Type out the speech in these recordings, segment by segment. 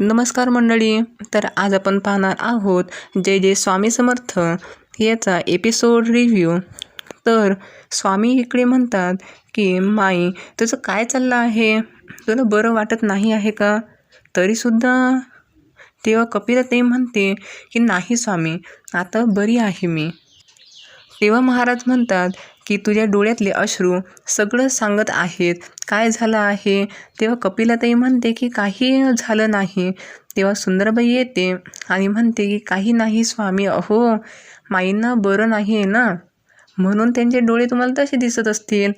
नमस्कार मंडळी तर आज आपण पाहणार आहोत जय जय स्वामी समर्थ याचा एपिसोड रिव्ह्यू तर स्वामी इकडे म्हणतात की माई तुझं काय चाललं आहे? तुला बरं वाटत नाही आहे का? तरीसुद्धा तेव्हा कपिला ते म्हणते की नाही स्वामी आता बरी आहे मी. तेव्हा महाराज म्हणतात की तुझ्या डोळ्यातले अश्रू सगळं सांगत आहेत. काय झालं आहे? तेव्हा कपिलाताई म्हणते की काही झालं नाही. तेव्हा सुंदरबाई येते आणि म्हणते की काही नाही स्वामी अहो माईंना बरं नाही आहे ना? म्हणून त्यांचे डोळे तुम्हाला तसे दिसत असतील.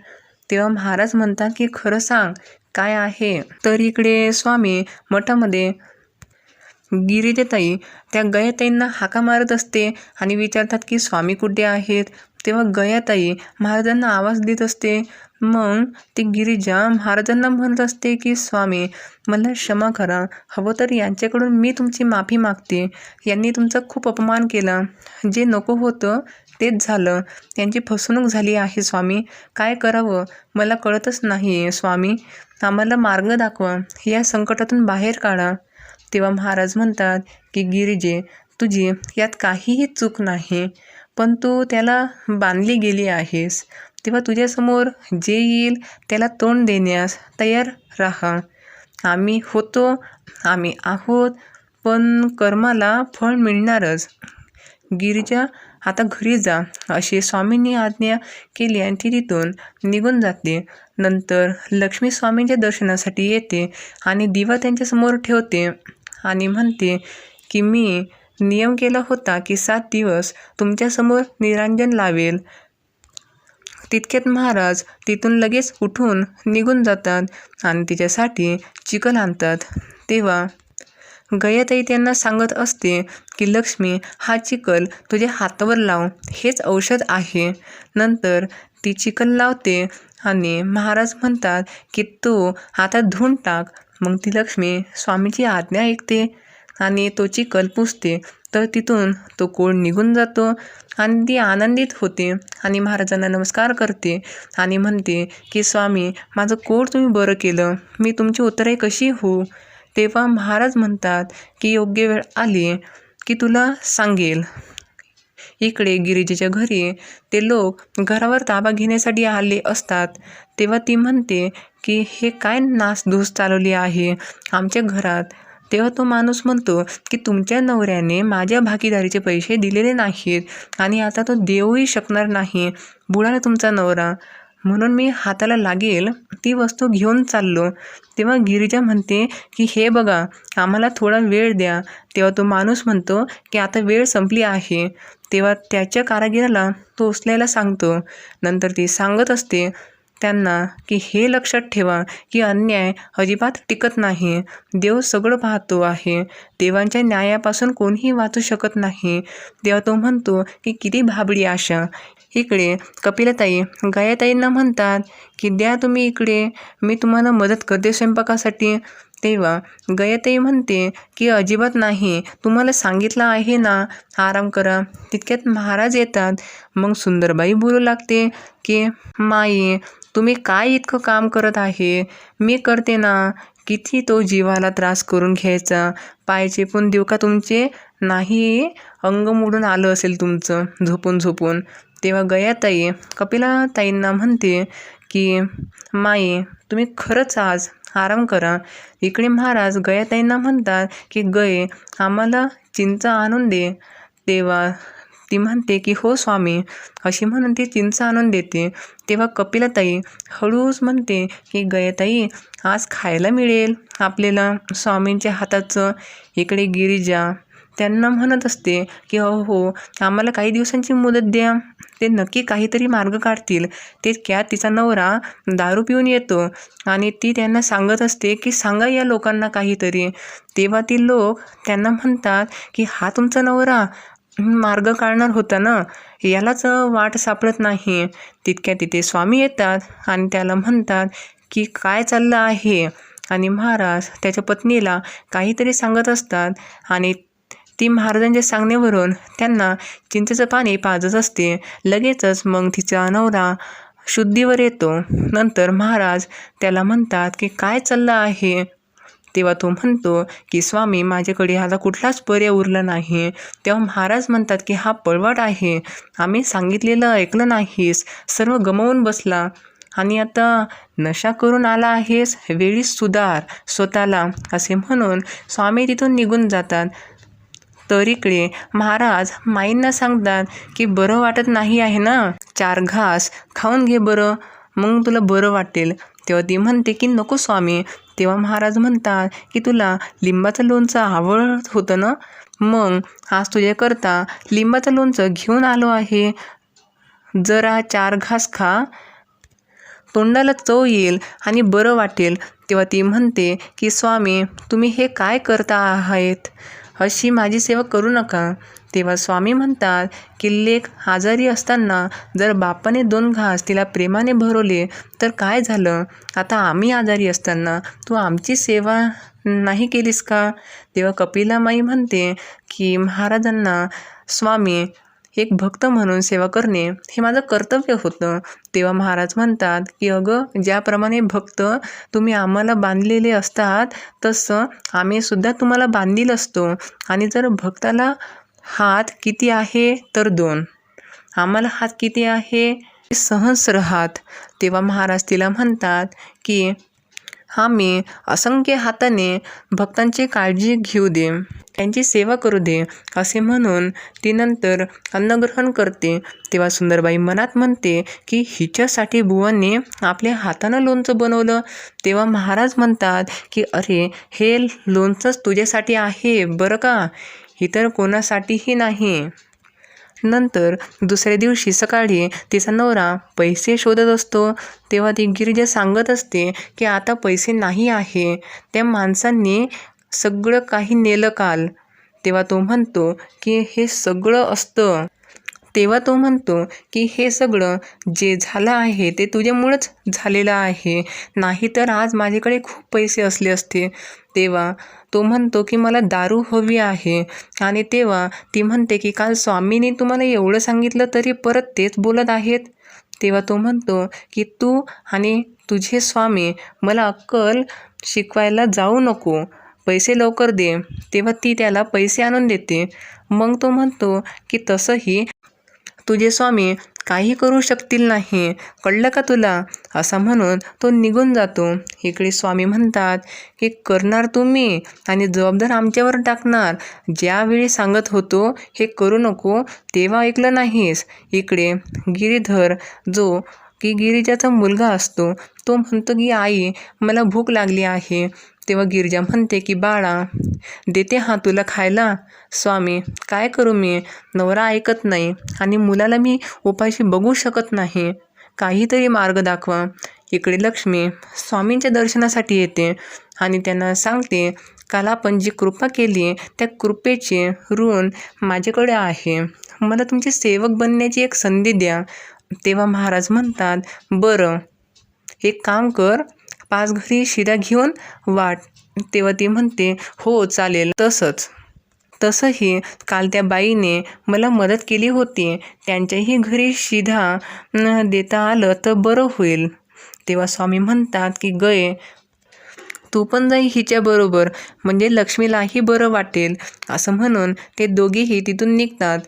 तेव्हा महाराज म्हणतात की खरं सांग काय आहे? तर इकडे स्वामी मठामध्ये गिरिजाताई त्या गयाताईंना हाका मारत असते आणि विचारतात की स्वामी कुठे आहेत? तेव्हा गयाताई महाराजांना आवाज देत असते. मग ती गिरिजा महाराजांना म्हणत असते की स्वामी मला क्षमा करा. हवं तर यांच्याकडून मी तुमची माफी मागते. यांनी तुमचा खूप अपमान केला. जे नको होतं तेच झालं. त्यांची फसवणूक झाली आहे स्वामी. काय करावं? मला कळतच नाही आहे स्वामी. आम्हाला मार्ग दाखवा. या संकटातून बाहेर काढा. तेव्हा महाराज म्हणतात की गिरिजे तुझी यात काहीही चूक नाही पण तू त्याला बांधली गेली आहेस. तेव्हा तुझ्यासमोर जे येईल त्याला तोंड देण्यास तयार राहा. आम्ही होतो आम्ही आहोत पण कर्माला फळ मिळणारच. गिरिजा आता घरी जा. अशी स्वामींनी आज्ञा केली आणि ती तिथून निघून जाते. नंतर लक्ष्मी स्वामींच्या दर्शनासाठी येते आणि दिवा त्यांच्यासमोर ठेवते. आणि म्हणते की मी नियम केला होता की सात दिवस तुमच्यासमोर निरांजन लावेल. तितक्यात महाराज तिथून लगेच उठून निघून जातात आणि तिच्यासाठी चिकन आणतात. तेव्हा गयाताई त्यांना सांगत असते की लक्ष्मी हा चिकल तुझ्या हातावर लाव. हेच औषध आहे. नंतर ती चिकल लावते आणि महाराज म्हणतात की तो आता धुवून टाक. मग ती लक्ष्मी स्वामीची आज्ञा ऐकते आणि तो चिकल पुसते. तर तिथून तो कोळ निघून जातो आणि ती आनंदित होते आणि महाराजांना नमस्कार करते आणि म्हणते की स्वामी माझं कोळ तुम्ही बरं केलं. मी तुमची उत्तरे कशी होऊ? तेव्हा महाराज म्हणतात की योग्य वेळ आली की तुला सांगेल. इकडे गिरिजेच्या घरी. ते लोक घरावर ताबा घेण्यासाठी आले असतात. तेव्हा ती म्हणते की हे काय नासधूस चालवली आहे आमच्या घरात? तेव्हा तो माणूस म्हणतो की तुमच्या नवऱ्याने माझ्या भागीदारीचे पैसे दिलेले नाहीत आणि आता तो देऊही शकणार नाही. बुडाला तुमचा नवरा. म्हणून मी हाताला लागेल ती वस्तू घेऊन चाललो. तेव्हा गिरिजा म्हणते की हे बघा आम्हाला थोडा वेळ द्या. तेव्हा तो माणूस म्हणतो की आता वेळ संपली आहे. तेव्हा त्याच्या कारागिराला तो उचलायला सांगतो. नंतर ती सांगत असते त्यांना की हे लक्षात ठेवा की अन्याय अजिबात टिकत नाही. देव सगळं पाहतो आहे. देवांच्या न्यायापासून कोणीही वाचू शकत नाही. तेव्हा तो म्हणतो की किती भाबडी आशा. इकडे कपिलताई गायाताईंना म्हणतात की द्या तुम्ही इकडे मी तुम्हाला मदत करते स्वयंपाकासाठी. तेव्हा गयताई म्हणते की अजिबात नाही तुम्हाला सांगितलं आहे ना आराम करा. तितक्यात महाराज येतात. मग सुंदरबाई बोलू लागते की माई तुम्ही काय इतकं काम करत आहे? मी करते ना. किती तो जीवाला त्रास करून घ्यायचा. पायचे पण देऊ का तुमचे? नाही. अंग मोडून आलं असेल तुमचं झोपून झोपून. तेव्हा गयाताई कपिला ताईंना म्हणते की माई तुम्ही खरंच आज आराम करा. इकडे महाराज गयाताईंना म्हणतात की गये आम्हाला चिंच आणून दे. तेव्हा ती म्हणते की हो स्वामी अशी म्हणून ती चिंच आणून देते. तेव्हा कपिलाताई हळूच म्हणते की गयताई आज खायला मिळेल आपल्याला स्वामींच्या हाताचं. इकडे गिरिजा त्यांना म्हणत असते की अहो आम्हाला काही दिवसांची मुदत द्या. ते नक्की काहीतरी मार्ग काढतील. ते क्या तिचा नवरा दारू पिऊन येतो. आणि ती त्यांना सांगत असते की सांगा या लोकांना काहीतरी. तेव्हा ती लोक त्यांना म्हणतात की हा तुमचा नवरा मार्ग काढणार होता ना? यालाच वाट सापडत नाही. तितक्या तिथे स्वामी येतात आणि त्याला म्हणतात की काय चाललं आहे? आणि महाराज त्याच्या पत्नीला काहीतरी सांगत असतात आणि ती महाराजांच्या सांगण्यावरून त्यांना चिंचेचं पाणी पाजत असते. लगेचच मग तिचा नवरा शुद्धीवर येतो. नंतर महाराज त्याला म्हणतात की काय चाललं आहे? तेव्हा तो म्हणतो की स्वामी माझ्याकडे ह्याला कुठलाच पर्याय उरला नाही. तेव्हा महाराज म्हणतात की हा पळवाट आहे. आम्ही सांगितलेलं ऐकलं नाहीस. सर्व गमावून बसला. आणि आता नशा करून आला आहेस? वेळी सुधार. स्वतःला. असे म्हणून स्वामी तिथून निघून जातात. तर इकडे महाराज माईंना सांगतात की बरं वाटत नाही आहे ना? चार घास. खाऊन घे बरं. मग तुला बरं वाटेल. तेव्हा ती म्हणते की नको स्वामी. तेव्हा महाराज म्हणतात की तुला लिंबाचं लोणचं आवडत होतं ना? मग आज तुझ्याकरता लिंबाचं लोणचं घेऊन आलो आहे. जरा चार घास खा. तोंडाला चव येईल आणि बरं वाटेल. तेव्हा ती म्हणते की स्वामी तुम्ही हे काय करता आहेत? अशी माझी सेवा करू नका. तेव्हा स्वामी म्हणतात की लेख आजारी असताना जर बापाने दोन घास तिला प्रेमाने भरवले तर काय झालं? आता आम्ही आजारी असताना तू आमची सेवा नाही केलीस का? तेव्हा कपिलामाई म्हणते की महाराजांना स्वामी एक भक्त म्हणून सेवा करणे हे माझं कर्तव्य होतं. तेव्हा महाराज म्हणतात की अगं ज्याप्रमाणे भक्त तुम्ही आम्हाला बांधलेले असतात तसं आम्ही सुद्धा तुम्हाला बांधील असतो. आणि जर भक्ताला हात किती आहे तर दोन. आम्हाला हात किती आहे सहस्र हात तेव्हा महाराज तिला म्हणतात की हा मी असंख्य हाताने भक्तांची काळजी घेऊ दे. त्यांची सेवा करू दे असे म्हणून ती नंतर अन्नग्रहण करते. तेव्हा सुंदरबाई मनात म्हणते की हिच्यासाठी बुवांनी आपल्या हातानं लोणचं बनवलं. तेव्हा महाराज म्हणतात की अरे हे लोणचंच तुझ्यासाठी आहे बरं का? इतर कोणासाठीही नाही. नंतर दुसऱ्या दिवशी सकाळी तिचा नवरा पैसे शोधत असतो. तेव्हा ती गिरिजा सांगत असते की आता पैसे नाही आहे. त्या माणसांनी सगळं काही नेलं काल. तेव्हा तो म्हणतो की हे सगळं असतं. तेव्हा तो म्हणतो की हे सगळं जे झालं आहे ते तुझ्यामुळंच झालेलं आहे. नाही तर आज माझ्याकडे खूप पैसे असले असते. तेव्हा तो म्हणतो की मला दारू हवी आहे. आणि तेव्हा ती म्हणते की काल स्वामीने तुम्हाला एवढं सांगितलं तरी परत तेच बोलत आहेत. तेव्हा तो म्हणतो की तू आणि तुझे स्वामी मला अक्कल शिकवायला जाऊ नको. पैसे लवकर दे. तेव्हा ती त्याला पैसे आणून देते. मग तो म्हणतो की तसंही तुझे स्वामी काही करू शकतील नाही. कळलं का तुला? असा म्हणून तो निघून जातो. इकडे स्वामी म्हणतात की करणार तुम्ही आणि जबाबदार आमच्यावर टाकणार. ज्यावेळी सांगत होतो हे करू नको तेव्हा ऐकलं नाहीस. इकडे गिरीधर जो की गिरिजाचा मुलगा असतो तो म्हणतो की आई मला भूक लागली आहे. तेव्हा गिरजा म्हणते की बाळा देते हा तुला खायला. स्वामी काय करू मी? नवरा ऐकत नाही आणि मुलाला मी उपाशी बघू शकत नाही. काहीतरी मार्ग दाखवा. इकडे लक्ष्मी स्वामींच्या दर्शनासाठी येते आणि त्यांना सांगते काल आपण जी कृपा केली त्या कृपेचे ऋण माझ्याकडे आहे. मला तुमचे सेवक बनण्याची एक संधी द्या. तेव्हा महाराज म्हणतात बरं एक काम कर. पाच घरी शिरा घेऊन वाट. तेव्हा ती म्हणते हो चालेल. तसंच. तसंही काल त्या बाईने मला मदत केली होती. त्यांच्याही घरी शिधा देता आलं तर बरं होईल. तेव्हा स्वामी म्हणतात की गय तू पण जाई हिच्याबरोबर म्हणजे लक्ष्मीलाही बरं वाटेल. असं म्हणून ते दोघेही तिथून निघतात.